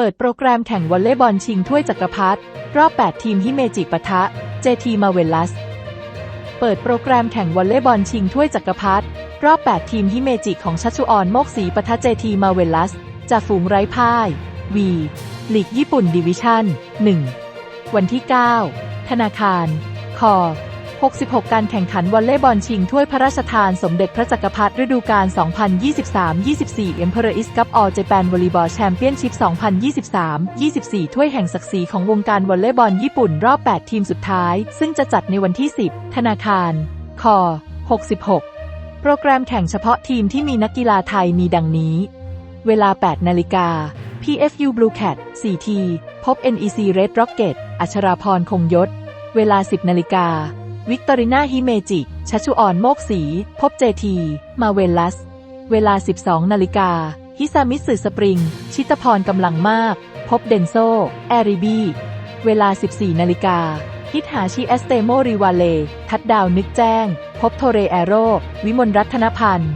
เปิดโปรแกรมแข่งวอลเลย์บอลชิงถ้วยจักรพรรดิรอบ 8 ทีมฮิเมจิปะทะ JT มาเวลัส เปิดโปรแกรมแข่งวอลเลย์บอลชิงถ้วยจักรพรรดิรอบ 8 ทีมฮิเมจิของชัชชุออนโมกศรีปะทะ JT มาเวลัสจากฝูงไร้พ่าย V ลีกญี่ปุ่นดิวิชั่น 1 วันที่ 9 ธนาคาร คอ 66 การแข่งขันวอลเลย์บอลชิงถ้วยพระราชทานสมเด็จพระจักรพรรดิฤดูกาล 2023-24 Emperor's Cup All Japan Volleyball Championship 2023-24 ถ้วยแห่งศักดิ์ศรีของวงการวอลเลย์บอลญี่ปุ่นรอบ 8 ทีมสุดท้าย ซึ่งจะจัดในวันที่ 10 ธนาคารคอ66 โปรแกรมแข่งเฉพาะทีมที่มีนักกีฬาไทยมีดังนี้ เวลา 8 นาฬิกา PFU Blue Cat 4T พบ NEC Red Rocket อัชราพรคงยศ เวลา 10 นาฬิกา วิกตอริน่าฮิเมจิชัชุออนโมกสี พบเจที มาเวลัส เวลา 12 นาฬิกา ฮิซามิสึสปริง ชิตพรกำลังมาก พบเดนโซ แอริบี เวลา 14 นาฬิกา ฮิตหาชิเอสเตโมริวาเล ทัดดาวนึกแจ้ง พบโทเรแอโร วิมลรัตนพันธ์